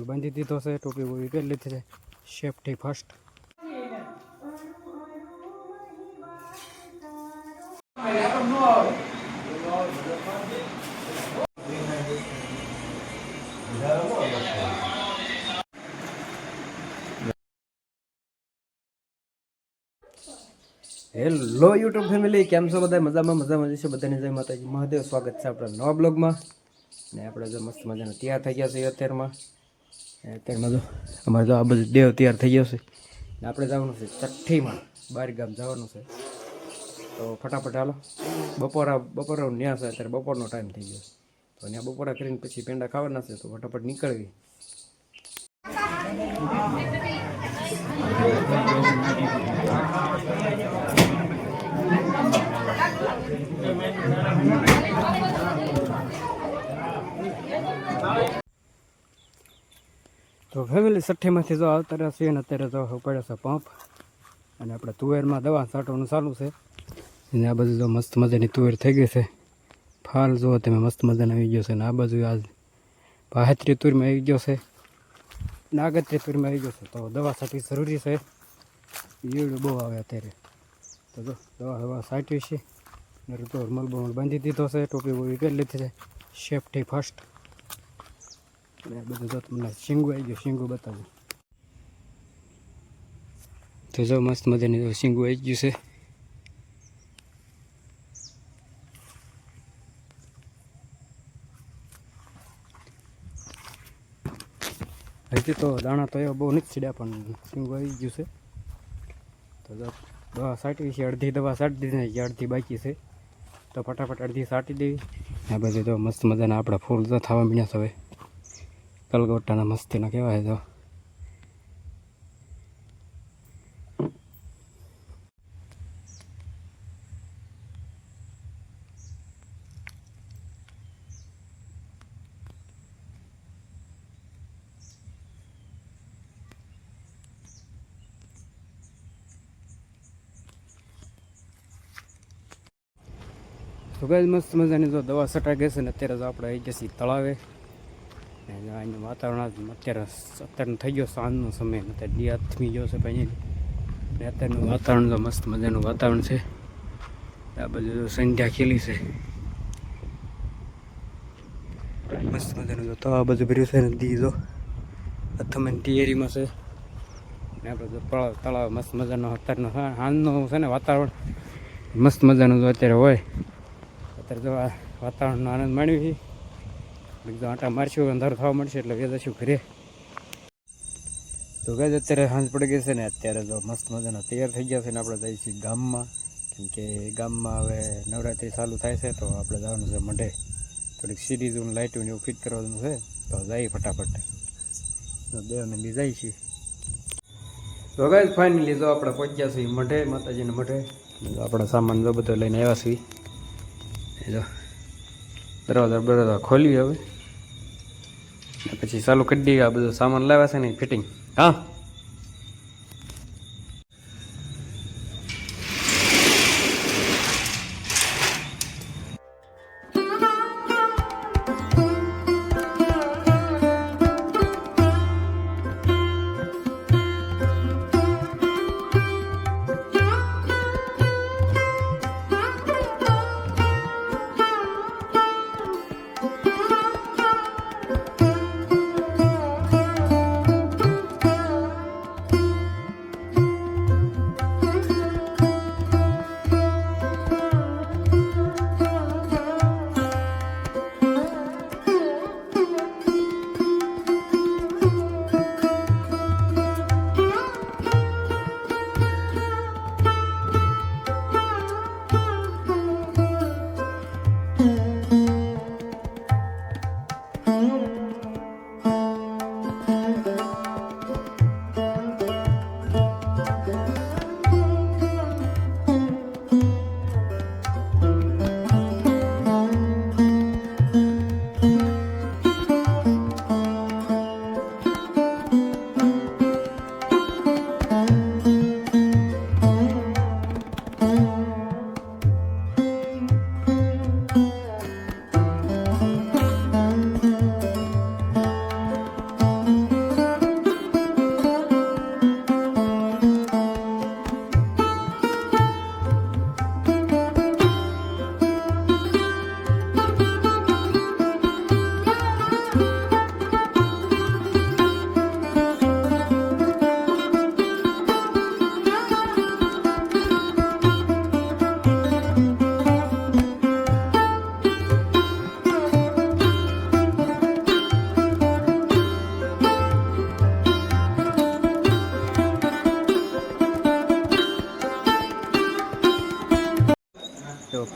બાંધી દીધો છે ટોપી બોપી પહેરી લીધી છે. Safety first hello YouTube family કેમ છો બધા? મજામાં મજા મજા છે બધાની જય માતાજી. મહાદેવ, સ્વાગત છે આપણા નવા બ્લોગમાં. ને આપણે જો મસ્ત મજાના તૈયાર થઈ ગયા છે અત્યારમાં. અત્યારમાં જો અમારે જો આ બધું દેવ તૈયાર થઈ ગયો છે. ને આપણે જવાનું છે ચઠ્ઠીમાં. બાર ગામ જવાનું છે. તો ફટાફટ હાલો. બપોરા બપોરા ન્યા છે અત્યારે. બપોરનો ટાઈમ થઈ ગયો તો ત્યાં બપોરા કરીને પછી પેંડા ખાવાના છે. તો ફટાફટ નીકળવી. તો ફેમિલી સઠ્ઠીમાંથી જો આવતા રહ્યા છીએ અને અત્યારે જો પડે છે પંપ અને આપણે તુવેરમાં દવા છાંટવાનું ચાલુ છે. અને આ બાજુ જો મસ્ત મજાની તુવેર થઈ ગઈ છે. ફાલ જુઓ તમે, મસ્ત મજાનો આવી ગયો છે. અને આ બાજુ આજ ભાહત્રી તુરમાં આવી ગયો છે. નાગત્રી તુરમાં આવી ગયો છે. તો દવા છાંટવી જરૂરી છે. ઈયળ બહુ આવે અત્યારે. તો જો દવા દવા છાંટવી છે. ને તો મલબો બાંધી દીધો છે, ટોપી બોપી પહેરી લીધી છે. સેફટી ફર્સ્ટ બધું જો તમને શીંગું આવી ગયું, શીંગું બતાવું. તો જો મસ્ત મજાની શીંગું આવી ગયું છે. હજી તો દાણા તો એવા બહુ નથી છીડ્યા, પણ શીંગું આવી ગયું છે. તો દવા સાટી છે, અડધી દવા છાંટી દીધી અડધી બાકી છે. તો ફટાફટ અડધી સાટી દેવી. આ બધી તો મસ્ત મજાના આપણા ફૂલ તો થવા મીણ્યા હવે. કલગોટાના મસ્તીના કહેવાય તો. તો ગાય મસ્ત મજાની જો દવા છટા ગઈ છે ને અત્યારે જો આપણે આવી જશે તળાવે. અહીંનું વાતાવરણ અત્યારે અત્યારનો થઈ ગયો સાંજનો સમય. અત્યારે ડી આથમી ગયો છે પછી અત્યારનું વાતાવરણ તો મસ્ત મજાનું વાતાવરણ છે. આ બાજુ સંધ્યા ખીલી છે. મસ્ત મજાનું જો તળાવ બધું ભર્યું છે ને દી જો. અથમે તિયારીમાં છે. ને આપણે જો તળાવ તળાવ મસ્ત મજાનો અત્યારનો સાંજનું છે ને વાતાવરણ. મસ્ત મજાનું જો અત્યારે હોય. અત્યારે જો આ વાતાવરણનો આનંદ માણ્યો છે. એકદમ આટા મારશું, અંધારું થવા મળશે એટલે વેચાશું ઘરે. તો ગાય અત્યારે સાંજ પડી ગઈ છે ને, અત્યારે જો મસ્ત મજાના તૈયાર થઈ ગયા છે ને આપણે જઈએ છીએ ગામમાં. કેમ કે ગામમાં હવે નવરાત્રિ ચાલુ થાય છે, તો આપણે જવાનું છે મઢે થોડીક સિરીઝ લાઇટો એવું ફિટ કરવાનું છે, તો જઈએ ફટાફટ. બેને બી જાય છીએ. તો ગાય ફાઇનલી જો આપણે પહોંચ્યા છીએ મઢે માતાજીને મઢે આપણા સામાન જો બધો લઈને આવ્યા છીએ. જો. દરવાજા બરવાજા ખોલી હવે. પછી ચાલુ કરી દઈએ આ બધો સામાન લાવ્યા છે ને ફિટિંગ. હા?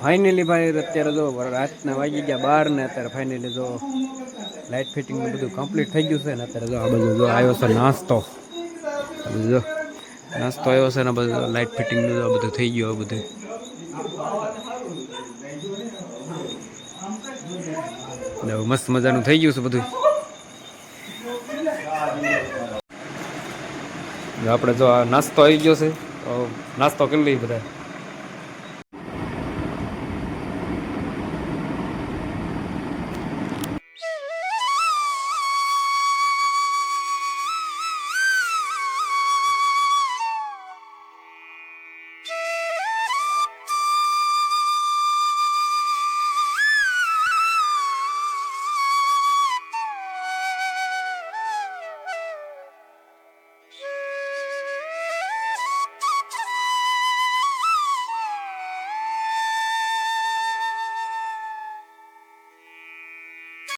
ફાઇનલી ભાઈ, અત્યારે જો રાતના વાગી ગયા બાર ને અત્યારે ફાઇનલી જો લાઇટ ફિટિંગ બધું કમ્પ્લીટ થઈ ગયું છે ને અત્યારે જો આ બધું જો આવ્યો છે નાસ્તો. જો નાસ્તો આવ્યો છે ને બધું લાઇટ ફિટિંગ આ બધું થઈ ગયું બધું. મસ્ત મજાનું થઈ ગયું છે બધું. જો આપણે જો નાસ્તો આવી ગયો છે. નાસ્તો કરી લઈએ બધા.